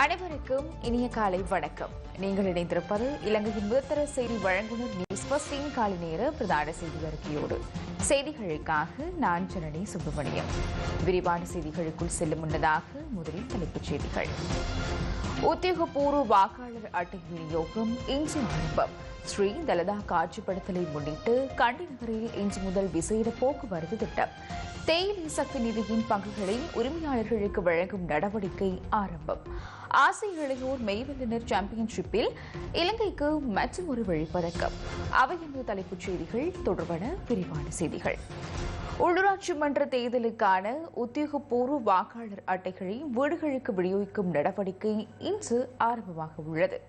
அனைவருக்கும் இனிய காலை வணக்கம். நீங்கள் இணைந்திருப்பது இலங்கையின் முதற்தர செய்தி வழங்குனர் நியூஸ் பஸ்டின் காலை நேர பிரதான செய்தி அறிக்கையோடு. செய்திகளுக்காக நான் ஜனனி சுப்பிரமணியம். விரிவான செய்திகளுக்குள் செல்லும் முன்னதாக முதலில் தலைப்புச் செய்திகள். உத்தியோகபூர்வ வாக்காளர் அட்டை விநியோகம் இன்று ஆரம்பம். ஸ்ரீ தலதா காட்சிப்படுத்தலை முன்னிட்டு கண்டி நகரில் இன்று முதல் விசேட போக்குவரத்து திட்டம். தேயிலை சக்தி நிதியின் பங்குகளை உரிமையாளர்களுக்கு வழங்கும் நடவடிக்கை ஆரம்பம். ஆசிய இளையோர் மெய்வல்லுநர் சாம்பியன்ஷிப்பில் இலங்கைக்கு மற்றும் ஒரு வழிப்பதக்கம். அவை என்ற தலைப்புச் செய்திகள் தொடர்பான விரிவான செய்திகள். உள்ளூராட்சி மன்ற தேர்தலுக்கான உத்தியோகபூர்வ வாக்காளர் அட்டைகளை வீடுகளுக்கு விநியோகிக்கும் நடவடிக்கை இன்று ஆரம்பமாக உள்ளது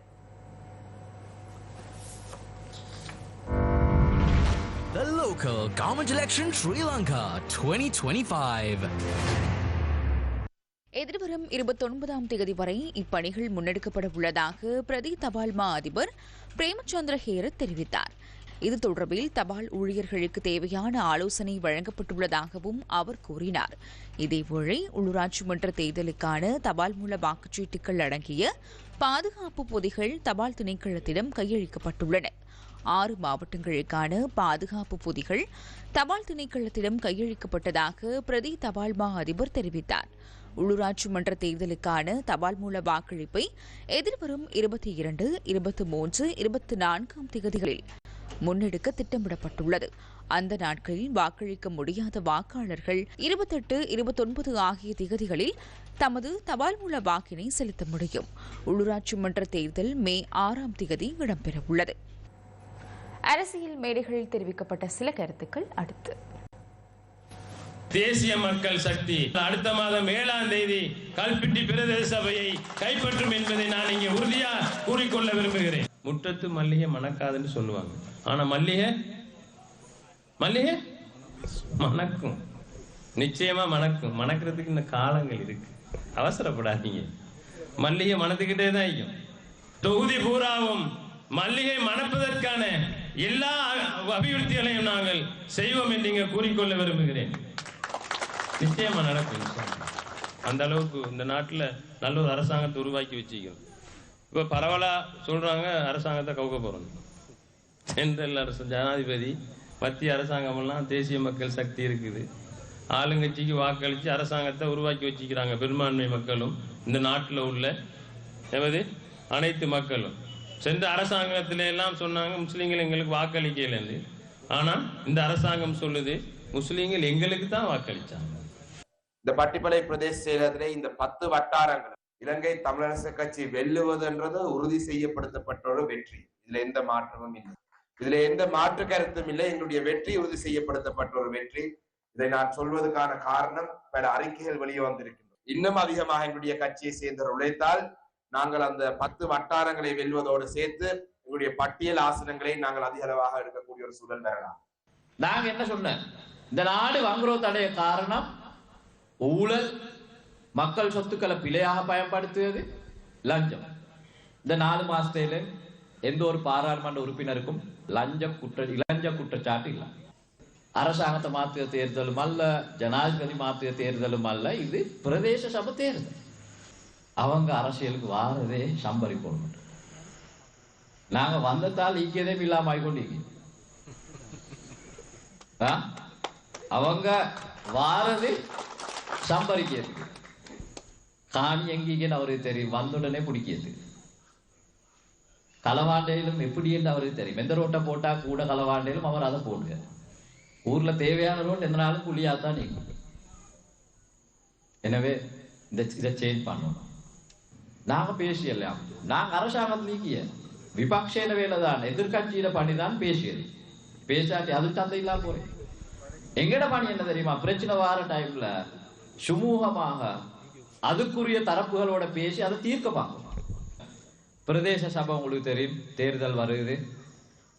The local government election Sri Lanka 2025. எதிர்வரும் இருபத்தொன்பதாம் தேதி வரை இப்பணிகள் முன்னெடுக்கப்பட உள்ளதாக பிரதி தபால் மா அதிபர் பிரேமச்சந்திர ஹேரத் தெரிவித்தார். இது தொடர்பில் தபால் ஊழியர்களுக்கு தேவையான ஆலோசனை வழங்கப்பட்டுள்ளதாகவும் அவர் கூறினார். இதேவேளை உள்ளூராட்சி மன்ற தேர்தலுக்கான தபால் மூல வாக்குச்சீட்டுகள் அடங்கிய பாதுகாப்பு பொதிகள் தபால் திணைக்களத்திடம் கையளிக்கப்பட்டுள்ளன. ஆறு மாவட்டங்களுக்கான பாதுகாப்பு பொதிகள் தபால் திணைக்களத்திடம் கையளிக்கப்பட்டதாக பிரதி தபால் மா அதிபர் தெரிவித்தார். உள்ளூராட்சி மன்ற தேர்தலுக்கான தபால் மூல வாக்களிப்பை எதிர்வரும் இருபத்தி இரண்டு இருபத்தி மூன்று இருபத்தி நான்காம் தேதிகளில் முன்னெடுக்க திட்டமிடப்பட்டுள்ளது. அந்த நாட்களில் வாக்களிக்க முடியாத வாக்காளர்கள் இருபத்தெட்டு இருபத்தொன்பது ஆகிய திகதிகளில் தமது தபால் மூல வாக்கினை செலுத்த முடியும். உள்ளூராட்சி மன்ற தேர்தல் மே ஆறாம் திகதி இடம்பெறவுள்ளது. அரசியல் மேடைகளில் தெரிவிக்கப்பட்ட சில கருத்துக்கள் அடுத்து. தேசிய மக்கள் சக்தி அடுத்த மாதம் ஏழாம் தேதி கல்பிட்டி பிரதேச சபையை கைப்பற்றும் என்பதை நான் இங்கே உறுதியா கூறிக்கொள்ள விரும்புகிறேன். முற்றத்து மல்லிகை மணக்காதுன்னு சொல்லுவாங்க. ஆனா மல்லிகை மல்லிகை? மணக்கும். நிச்சயமா மணக்கும். மணக்கிறதுக்கு இந்த காலங்கள் இருக்கு. அவசரப்படாதீங்க. மல்லிகை மணத்துக்கிட்டே தான் இருக்கும் தொகுதி பூராவும் மல்லிகை மணப்பதற்கான எல்லா அபிவிருத்திகளையும் நாங்கள் செய்வோம் என்று இங்கே கூறிக்கொள்ள விரும்புகிறேன். நிச்சயமா நடக்கும் அந்த அளவுக்கு இந்த நாட்டில் நல்ல ஒரு அரசாங்கத்தை உருவாக்கி வச்சிருக்கோம். இப்ப பரவலா சொல்றாங்க அரசாங்கத்தை கவுக்க போறோம். சென்ட்ரல் அரசு ஜனாதிபதி மத்திய அரசாங்கம் எல்லாம் தேசிய மக்கள் சக்தி இருக்குது. ஆளுங்கட்சிக்கு வாக்களித்து அரசாங்கத்தை உருவாக்கி வச்சிக்கிறாங்க பெரும்பான்மை மக்களும். இந்த நாட்டில் உள்ள எமது அனைத்து மக்களும். சென்ற அரசாங்கத்தில எல்லாம் சொன்னாங்க முஸ்லீம்கள் எங்களுக்கு வாக்களிக்கலன்னு. ஆனா இந்த அரசாங்கம் சொல்லுது முஸ்லீம்கள் எங்களுக்கு தான் வாக்களிச்சாங்க. இந்த பட்டிப்பளை பிரதேச செயலகத்திலே இந்த பத்து வட்டாரங்கள் இலங்கை தமிழரசு கட்சி வெல்லுவதுன்றது உறுதி செய்யப்படுத்தப்பட்ட ஒரு வெற்றி. இதுல எந்த மாற்றமும் இல்லை. இதுல எந்த மாற்று கருத்தும் இல்லை. எங்களுடைய வெற்றி உறுதி செய்யப்படுத்தப்பட்ட ஒரு வெற்றி. இதை நான் சொல்வதற்கான காரணம் பல அறிக்கைகள் வெளியே வந்திருக்கின்றன. இன்னும் அதிகமாக எங்களுடைய கட்சியை சேர்ந்தவர் உழைத்தால் நாங்கள் அந்த பத்து வட்டாரங்களை வெல்வதோடு சேர்த்து எங்களுடைய பட்டியல் ஆசனங்களை நாங்கள் அதிக அளவாக எடுக்கக்கூடிய ஒரு சூழல் பெறலாம் நாங்க என்ன சொன்னேன்? இந்த நாடு வங்குரோத் தடைய காரணம் ஊழல் மக்கள் சொத்துக்களை பிழையாக பயன்படுத்துவது லஞ்சம். இந்த நாலு மாசத்தில எந்த ஒரு பாராளுமன்ற உறுப்பினருக்கும் லஞ்ச குற்ற இளஞ்ச குற்றச்சாட்டு இல்லை. அரசாங்கத்தை மாற்றிய தேர்தலும் அல்ல ஜனாதிபதி மாற்றிய தேர்தலும் அல்ல இது பிரதேச சபை தேர்தல். அவங்க அரசியலுக்கு வாரதே சம்பரி போடணும். நாங்க வந்ததால் ஈக்கியதே இல்லாம ஆகிக்கொண்டீங்க ஆ? அவங்க வாரது சம்பரிக்கிறதுக்கு. காணி எங்கீங்கன்னு அவருக்கு தெரியும். வந்த உடனே பிடிக்கிறது களவாண்டையிலும் எப்படி என்று அவருக்கு தெரியும். எந்த ரோட்டை போட்டா கூட களவாண்டையிலும் அவர் அதை போடுங்க ஊர்ல தேவையான ரோட் எந்த நாளும் குழியாத்தான் நீக்கும். எனவே இந்த இதை சேஞ்ச் பண்ணணும். நாங்க பேசியல நாங்க அரசாங்கத்தில் நீக்கிய விபக்ஷேன வேலை தான் எதிர்கட்சியில பண்ணி தான் பேசியது பேசாட்டி அது சந்தை இல்லாம போறேன் எங்கட பணி என்ன தெரியுமா பிரச்சனை வார டைம்ல சுமூகமாக அதுக்குரிய தரப்புகளோட பேசி அதை தீர்க்க பார்க்கணும் பிரதேச சபை உங்களுக்கு தெரியும் தேர்தல் வருது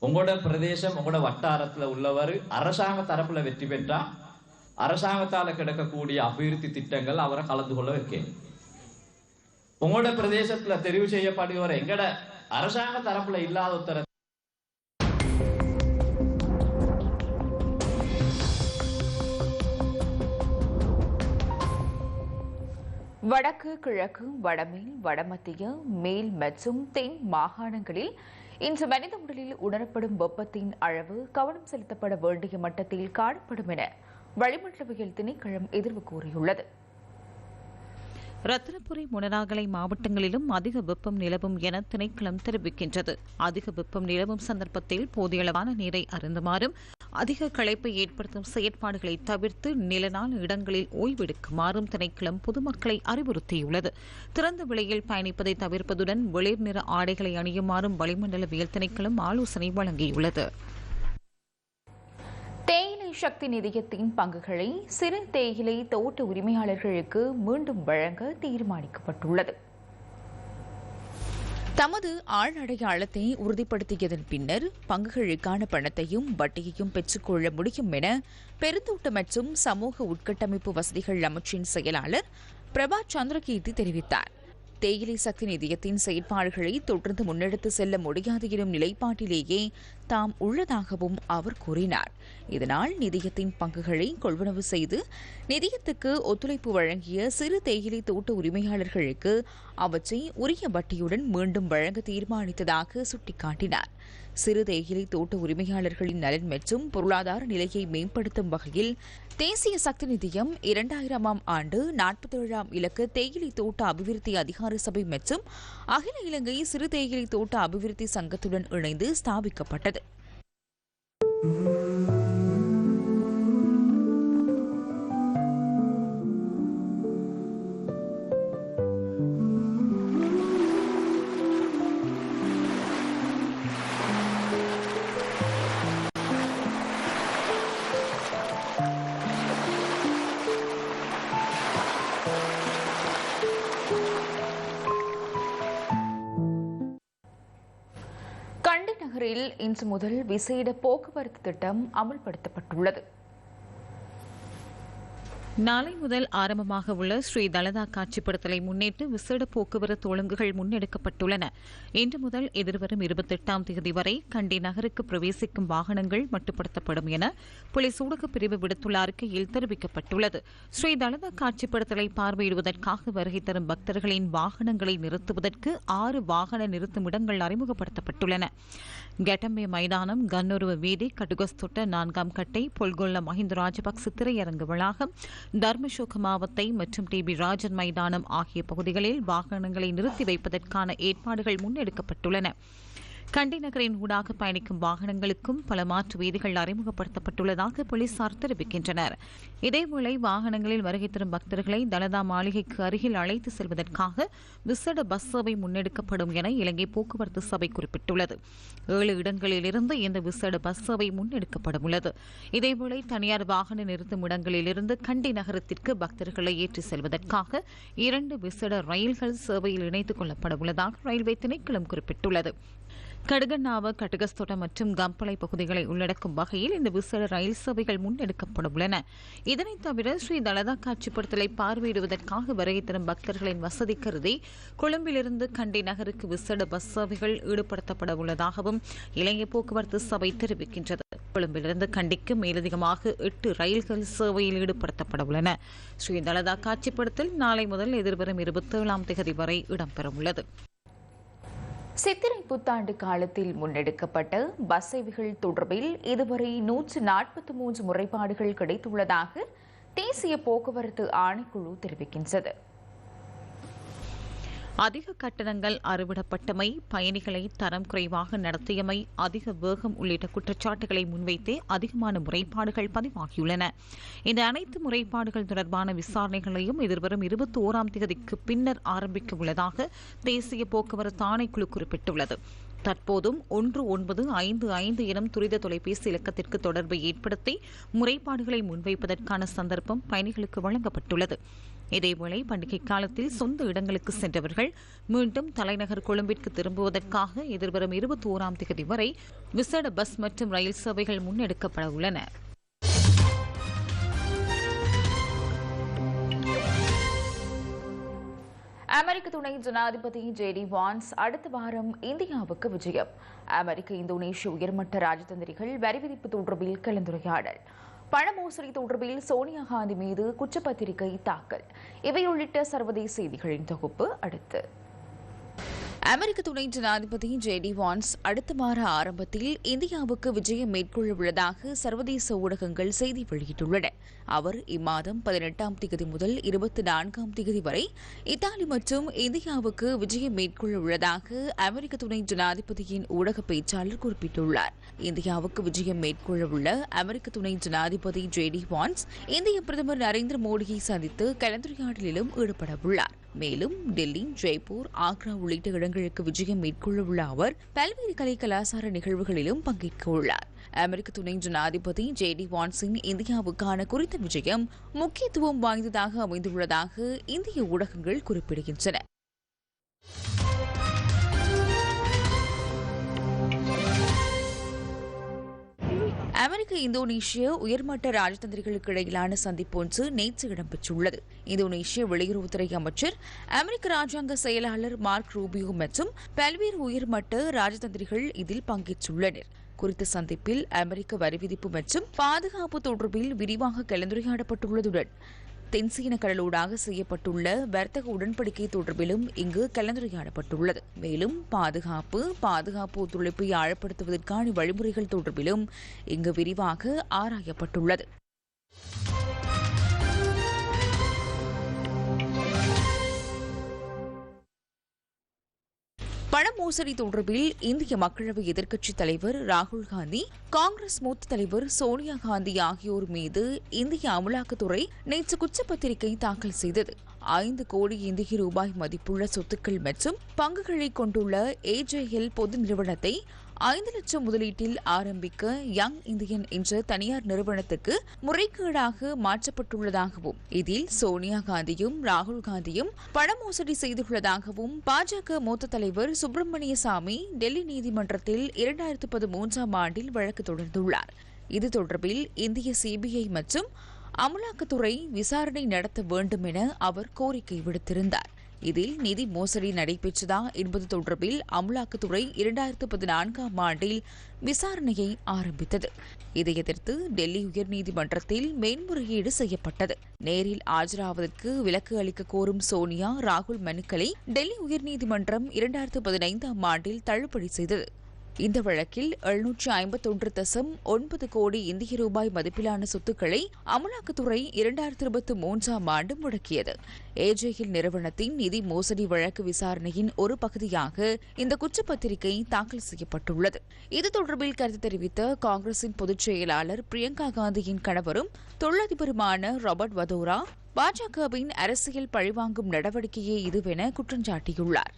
உங்களோட பிரதேசம் உங்களோட வட்டாரத்துல உள்ளவர் அரசாங்க தரப்புல வெற்றி பெற்றா அரசாங்கத்தால கிடைக்கக்கூடிய அபிவிருத்தி திட்டங்கள் அவரை கலந்து கொள்ள வைக்கணும் உங்களோட பிரதேசத்துல தெரிவு செய்யப்படுகிற எங்கட அரசாங்க தரப்புல இல்லாத உத்தர வடக்கு கிழக்கு வடமேல் வடமத்திய மேல் மற்றும் தென் மாகாணங்களில் இன்று மனித உடலில் உணரப்படும் வெப்பத்தின் அளவு கவனம் செலுத்தப்பட வேண்டிய மட்டத்தில் காணப்படும் என வளிமண்டலவியல் திணைக்களம் எதிர்வு கூறியுள்ளது. ரத்தினபுரி முனராகலை மாவட்டங்களிலும் அதிக வெப்பம் நிலவும் என திணைக்களம் தெரிவிக்கின்றது. அதிக வெப்பம் நிலவும் சந்தர்ப்பத்தில் போதியளவான நீரை அருந்துமாறும் அதிக களைப்பை ஏற்படுத்தும் செயற்பாடுகளை தவிர்த்து நிலநாள் இடங்களில் ஓய்வெடுக்குமாறும் திணைக்களம் பொதுமக்களை அறிவுறுத்தியுள்ளது. திறந்த விலையில் பயணிப்பதை தவிர்ப்பதுடன் வெளிர் நிற ஆடைகளை அணியுமாறும் வளிமண்டலவியல் திணைக்களம் ஆலோசனை வழங்கியுள்ளது. சக்தி நிதியத்தின் பங்குகளை சிறு தேயிலை தோட்ட உரிமையாளர்களுக்கு மீண்டும் வழங்க தீர்மானிக்கப்பட்டுள்ளது. தமது ஆள் அடையாளத்தை உறுதிப்படுத்தியதன் பின்னர் பங்குகளுக்கான பணத்தையும் வட்டியையும் பெற்றுக்கொள்ள முடியும் என பெருந்தோட்ட மற்றும் சமூக உட்கட்டமைப்பு வசதிகள் அமைச்சின் செயலாளர் பிரபா சந்திரகீர்த்தி தெரிவித்தார். தேயிலை சக்தி நிதியத்தின் செயற்பாடுகளை தொடர்ந்து முன்னெடுத்து செல்ல முடியாது எனும் நிலைப்பாட்டிலேயே தாம் உள்ளதாகவும் அவர் கூறினார். இதனால் நிதியத்தின் பங்குகளை கொள்வனவு செய்து நிதியத்துக்கு ஒத்துழைப்பு வழங்கிய சிறு தேயிலை தோட்ட உரிமையாளர்களுக்கு அவற்றை உரிய வட்டியுடன் மீண்டும் வழங்க தீர்மானித்ததாக சுட்டிக்காட்டினார். சிறு தேயிலை தோட்ட உரிமையாளர்களின் நலன் மற்றும் பொருளாதார நிலையை மேம்படுத்தும் வகையில் தேசிய சக்தி நிதியம் இரண்டாயிரமாம் ஆண்டு நாற்பத்தேழாம் இலக்கு தேயிலை தோட்ட அபிவிருத்தி அதிகார சபை மற்றும் அகில இலங்கை சிறு தேயிலை தோட்ட அபிவிருத்தி சங்கத்துடன் இணைந்து ஸ்தாபிக்கப்பட்டது. கண்டி நகரில் இன்று முதல் விசேட போக்குவரத்து திட்டம் அமல்படுத்தப்பட்டுள்ளது. நாளை முதல் ஆரம்பமாக உள்ள ஸ்ரீ தலதா காட்சிப்படுத்தலை முன்னிட்டு விசேட போக்குவரத்து ஒழுங்குகள் முன்னெடுக்கப்பட்டுள்ளன. இன்று முதல் எதிர்வரும் இருபத்தெட்டாம் தேதி வரை கண்டி நகருக்கு பிரவேசிக்கும் வாகனங்கள் மட்டுப்படுத்தப்படும் என புலி ஊடகப் பிரிவு விடுத்துள்ள அறிக்கையில் தெரிவிக்கப்பட்டுள்ளது. ஸ்ரீ தலதா காட்சிப்படுத்தலை பார்வையிடுவதற்காக வருகை தரும் பக்தர்களின் வாகனங்களை நிறுத்துவதற்கு ஆறு வாகன நிறுத்தும் இடங்கள் அறிமுகப்படுத்தப்பட்டுள்ளன. கெட்டம்பே மைதானம் கன்னுருவ வீதி கடுகஸ்தொட்ட நான்காம் கட்டை பொல்கொல்ல மஹிந்த ராஜபக்ச திரையரங்கு வளாகம் தர்மசோக மாவத்தை மற்றும் டி பி ராஜன் மைதானம் ஆகிய பகுதிகளில் வாகனங்களை நிறுத்தி வைப்பதற்கான ஏற்பாடுகள் முன்னெடுக்கப்பட்டுள்ளன. கண்டி நகரின் ஊடாக பயணிக்கும் வாகனங்களுக்கும் பல மாற்று வீதிகள் அறிமுகப்படுத்தப்பட்டுள்ளதாக போலீசார் தெரிவிக்கின்றனர். இதேவேளை வாகனங்களில் வருகை தரும் பக்தர்களை தலதா மாளிகைக்கு அருகில் அழைத்து செல்வதற்காக விசேட பஸ் சேவை முன்னெடுக்கப்படும் என இலங்கை போக்குவரத்து சபை குறிப்பிட்டுள்ளது. ஏழு இடங்களிலிருந்து இந்த விசேட பஸ் சேவை முன்னெடுக்கப்படும் உள்ளது. இதேவேளை தனியார் வாகன நிறுத்தும் இடங்களிலிருந்து கண்டி நகரத்திற்கு பக்தர்களை ஏற்றி செல்வதற்காக இரண்டு விசேட ரயில்கள் சேவையில் இணைத்துக் கொள்ளப்பட உள்ளதாக ரயில்வே திணைக்களம் குறிப்பிட்டுள்ளது. கடுகண்ணாவ கட்டுகஸ்தோட்ட மற்றும் கம்பளை பகுதிகளை உள்ளடக்கும் வகையில் இந்த விசேட ரயில் சேவைகள் முன்னெடுக்கப்பட உள்ளன. இதனைத் தவிர ஸ்ரீ தலதா காட்சிப்படுத்தலை பார்வையிடுவதற்காக வருகை தரும் பக்தர்களின் வசதி கருதி கொழும்பிலிருந்து கண்டி நகருக்கு விசேட பஸ் சேவைகள் ஈடுபடுத்தப்பட உள்ளதாகவும் இலங்கை போக்குவரத்து சபை தெரிவிக்கின்றது. கொழும்பிலிருந்து கண்டிக்கு மேலதிகமாக எட்டு ரயில்கள் சேவையில் ஈடுபடுத்தப்பட உள்ளன. ஸ்ரீ தலதா காட்சிப்படுத்தல் நாளை முதல் எதிர்வரும் இருபத்தேழாம் தேதி வரை இடம்பெறவுள்ளது சித்திரை புத்தாண்டு காலத்தில் முன்னெடுக்கப்பட்ட பஸ் சேவைகள் தொடர்பில் இதுவரை நூற்று நாற்பத்தி மூன்று முறைப்பாடுகள் கிடைத்துள்ளதாக தேசிய போக்குவரத்து ஆணைக்குழு தெரிவிக்கின்றது. அதிக கட்டணங்கள் அறுவிடப்பட்டமை பயணிகளை தரம் குறைவாக நடத்தியமை அதிக வேகம் உள்ளிட்ட குற்றச்சாட்டுகளை முன்வைத்தே அதிகமான முறைப்பாடுகள் பதிவாகியுள்ளன. இந்த அனைத்து முறைப்பாடுகள் தொடர்பான விசாரணைகளையும் எதிர்வரும் இருபத்தி ஓராம் தேதிக்கு பின்னர் ஆரம்பிக்க உள்ளதாக தேசிய போக்குவரத்து ஆணைக்குழு குறிப்பிட்டுள்ளது. தற்போதும் ஒன்று ஒன்பது ஐந்து ஐந்து எனும் துரித தொலைபேசி இலக்கத்திற்கு தொடர்பை ஏற்படுத்தி முறைப்பாடுகளை முன்வைப்பதற்கான சந்தர்ப்பம் பயணிகளுக்கு வழங்கப்பட்டுள்ளது. இதேவேளை பண்டிகை காலத்தில் சொந்த இடங்களுக்கு சென்றவர்கள் மீண்டும் தலைநகர் கொழும்பிற்கு திரும்புவதற்காக எதிர்வரும் இருபத்தி ஓராம் தேதி வரை விசேட பஸ் மற்றும் ரயில் சேவைகள் முன்னெடுக்கப்பட உள்ளன. அமெரிக்க துணை ஜனாதிபதி ஜேடி வான்ஸ் அடுத்த வாரம் இந்தியாவுக்கு விஜயம். அமெரிக்க இந்தோனேஷிய உயர்மட்ட ராஜதந்திரிகள் வரி விதிப்பு தொடர்பில் கலந்துரையாடல். பண மோசடி தொடர்பில் சோனியா காந்தி மீது குற்றப்பத்திரிகை தாக்கல். இவை உள்ளிட்ட சர்வதேச செய்திகளின் தொகுப்பு அடுத்து. அமெரிக்க துணை ஜனாதிபதி ஜேடி வான்ஸ் அடுத்த வார ஆரம்பத்தில் இந்தியாவுக்கு விஜயம் மேற்கொள்ள உள்ளதாக சர்வதேச ஊடகங்கள் செய்தி வெளியிட்டுள்ளன. அவர் இம்மாதம் பதினெட்டாம் தேதி முதல் இருபத்தி நான்காம் தேதி வரை இத்தாலி மற்றும் இந்தியாவுக்கு விஜயம் மேற்கொள்ள உள்ளதாக அமெரிக்க துணை ஜனாதிபதியின் ஊடக பேச்சாளர் குறிப்பிட்டுள்ளார். இந்தியாவுக்கு விஜயம் மேற்கொள்ள உள்ள அமெரிக்க துணை ஜனாதிபதி ஜேடி வான்ஸ் இந்திய பிரதமர் நரேந்திர மோடியை சந்தித்து கலந்துரையாடலிலும் ஈடுபட உள்ளார் மேலும் டெல்லி ஜெய்ப்பூர் ஆக்ரா உள்ளிட்ட இடங்களுக்கு விஜயம் மேற்கொள்ள உள்ள அவர் பல்வேறு கலை கலாச்சார நிகழ்வுகளிலும் பங்கேற்க உள்ளார் அமெரிக்க துணை ஜனாதிபதி ஜே டி வான்ஸின் இந்தியாவுக்கான குறித்த விஜயம் முக்கியத்துவம் வாய்ந்ததாக அமைந்துள்ளதாக இந்திய ஊடகங்கள் குறிப்பிடுகின்றன. அமெரிக்க இந்தோனேஷிய உயர்மட்ட ராஜதந்திரிகளுக்கு இடையிலான சந்திப்பு ஒன்று நேற்று இடம்பெற்றுள்ளது. இந்தோனேஷிய வெளியுறவுத்துறை அமைச்சர் அமெரிக்க ராஜாங்க செயலாளர் மார்க் ரூபியோ மற்றும் பல்வேறு உயர்மட்ட ராஜதந்திரிகள் இதில் பங்கேற்றுள்ளனர். குறித்த சந்திப்பில் அமெரிக்க வரி விதிப்பு மற்றும் பாதுகாப்பு தொடர்பில் விரிவாக கலந்துரையாடப்பட்டுள்ளதுடன் தென்சீன கடலூடாக செய்யப்பட்டுள்ள வர்த்தக உடன்படிக்கை தொடர்பிலும் இங்கு கலந்துரையாடப்பட்டுள்ளது. மேலும் பாதுகாப்பு பாதுகாப்பு ஒத்துழைப்பை ஆழப்படுத்துவதற்கான வழிமுறைகள் தொடர்பிலும் இங்கு விரிவாக ஆராயப்பட்டுள்ளது. பண மோசடி தொடர்பில் இந்திய மக்களவை எதிர்க்கட்சித் தலைவர் ராகுல் காந்தி காங்கிரஸ் மூத்த தலைவர் சோனியா காந்தி ஆகியோர் மீது இந்திய அமலாக்கத்துறை நேற்று குற்றப்பத்திரிகை தாக்கல் செய்தது. ஐந்து கோடி இந்திய ரூபாய் மதிப்புள்ள சொத்துக்கள் மற்றும் பங்குகளை கொண்டுள்ள ஏஜேஎல் பொது நிறுவனத்தை ஐந்து லட்சம் முதலீட்டில் ஆரம்பிக்க யங் இந்தியன் என்ற தனியார் நிறுவனத்துக்கு முறைகேடாக மாற்றப்பட்டுள்ளதாகவும் இதில் சோனியா காந்தியும் ராகுல் காந்தியும் பண மோசடி செய்துள்ளதாகவும் பாஜக மூத்த தலைவர் சுப்பிரமணிய சாமி டெல்லி நீதிமன்றத்தில் இரண்டாயிரத்து பதிமூன்றாம் ஆண்டில் வழக்கு தொடர்ந்துள்ளார். இது தொடர்பில் இந்திய சிபிஐ மற்றும் அமலாக்கத்துறை விசாரணை நடத்த வேண்டும் என அவர் கோரிக்கை விடுத்திருந்தார். இதில் நிதி மோசடி நடைபெற்றதா என்பது தொடர்பில் அமலாக்கத்துறை இரண்டாயிரத்து பதினான்காம் ஆண்டில் விசாரணையை ஆரம்பித்தது. இதை எதிர்த்து டெல்லி உயர்நீதிமன்றத்தில் மேன்முறையீடு செய்யப்பட்டது. நேரில் ஆஜராவதற்கு விலக்கு அளிக்க கோரும் சோனியா ராகுல் மனுக்களை டெல்லி உயர்நீதிமன்றம் இரண்டாயிரத்து பதினைந்தாம் ஆண்டில் தள்ளுபடி செய்தது. இந்த வழக்கில் எழுநூற்று ஐம்பத்தொன்று தசம் ஒன்பது கோடி இந்திய ரூபாய் மதிப்பிலான சொத்துக்களை அமலாக்கத்துறை இரண்டாயிரத்தி இருபத்தி மூன்றாம் ஆண்டு முடக்கியது. ஏஜேஹில் நிறுவனத்தின் நிதி மோசடி வழக்கு விசாரணையின் ஒரு பகுதியாக இந்த குற்றப்பத்திரிகை தாக்கல் செய்யப்பட்டுள்ளது. இது தொடர்பில் கருத்து தெரிவித்த காங்கிரசின் பொதுச் செயலாளர் பிரியங்கா காந்தியின் கணவரும் தொழிலதிபருமான ராபர்ட் வதோரா பாஜகவின் அரசியல் பழிவாங்கும் நடவடிக்கையே இதுவென குற்றஞ்சாட்டியுள்ளார்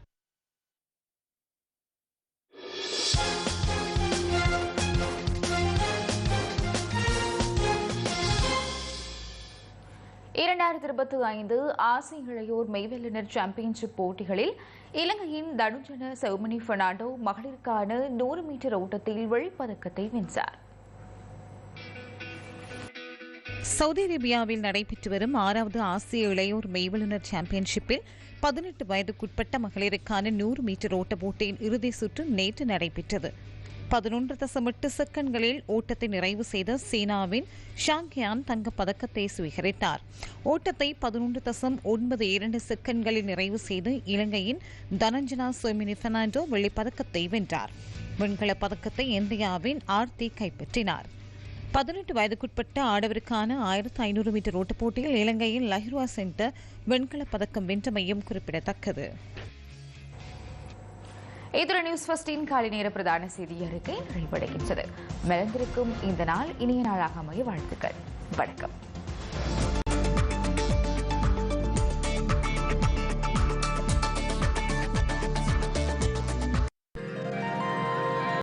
இரண்டாயிரத்தி இருபத்தி ஐந்து ஆசிய இளையோர் மெய்வெல்லினர் சாம்பியன்ஷிப் போட்டிகளில் இலங்கையின் தனுஜன செவமணி பெர்னாண்டோ மகளிருக்கான நூறு மீட்டர் ஓட்டத்தில் வெள்ளிப்பதக்கத்தை வென்றார். சவுதி அரேபியாவில் நடைபெற்று வரும் ஆறாவது ஆசிய இளையோர் மெய்வல்லுநர் சாம்பியன்ஷிப்பில் பதினெட்டு வயதுக்குட்பட்ட மகளிருக்கான நூறு மீட்டர் ஓட்ட போட்டியின் இறுதி சுற்று நேற்று நடைபெற்றது. பதினொன்று தசம் எட்டு செகண்ட்களில் ஓட்டத்தை நிறைவு செய்த சீனாவின் ஷாங்யான் தங்கப் பதக்கத்தை சுவீகரித்தார். ஓட்டத்தை பதினொன்று தசம் ஒன்பது இரண்டு செகண்ட்களில் நிறைவு செய்து இலங்கையின் தனஞ்சனா சோமினி பெர்னாண்டோ வெள்ளிப்பதக்கத்தை வென்றார். வெண்கலப் பதக்கத்தை இந்தியாவின் ஆர்த்தி கைப்பற்றினார். பதினெட்டு வயதுக்குட்பட்ட ஆடவருக்கான ஆயிரத்து ஐநூறு மீட்டர் ஓட்டப் போட்டியில் இலங்கையின் லஹ்ருவா சென்டர் வெண்கலப் பதக்கம் வென்றமையும் குறிப்பிடத்தக்கது. இத்துடன் நியூஸ் ஃபர்ஸ்டின் காலை நேர பிரதான செய்தி அறிக்கை நிறைவடைகின்றது. மலர்ந்திருக்கும் இந்த நாள் இனிய நாளாக அமைய வாழ்த்துக்கள். வணக்கம்.